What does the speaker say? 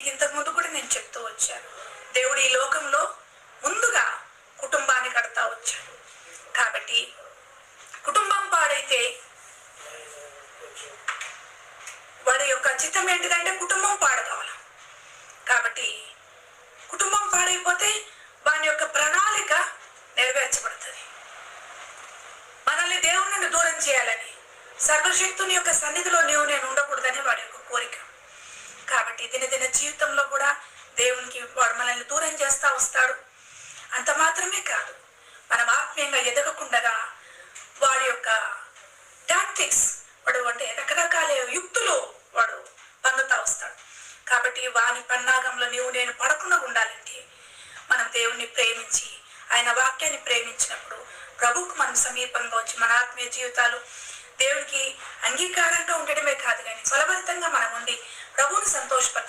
ఇంతకు ముందు కూడా నేను చెప్తూ వచ్చాను. దేవుడు ఈ లోకంలో ముందుగా కుటుంబాన్ని కడతా వచ్చాడు. కాబట్టి కుటుంబం పాడైతే వాడి యొక్క చిత్తం ఏంటిదంటే కుటుంబం పాడు కాబట్టి కుటుంబం పాడైపోతే వాని యొక్క ప్రణాళిక నెరవేర్చబడుతుంది. మనల్ని దేవుని నుండి దూరం చేయాలని సర్వశక్తుని యొక్క సన్నిధిలో నీవు నేను ఉండ కాబట్టి దినదిన జీవితంలో కూడా దేవునికి వాడు మనల్ని దూరం చేస్తా వస్తాడు. అంత మాత్రమే కాదు మనం ఆత్మీయంగా ఎదగకుండగా వాడి యొక్క టాక్టిక్స్ వాడు అంటే రకరకాల యుక్తులు వాడు పన్నుతా వస్తాడు. కాబట్టి వాని పన్నాగంలో నీవు నేను పడకుండా ఉండాలంటే మనం దేవుణ్ణి ప్రేమించి ఆయన వాక్యాన్ని ప్రేమించినప్పుడు ప్రభువుకు మనం సమీపంగా వచ్చి మన ఆత్మీయ జీవితాలు దేవునికి అంగీకారంగా ఉండడమే కాదు కానీ ఫలవంతంగా మనం प्रभु संतोष पर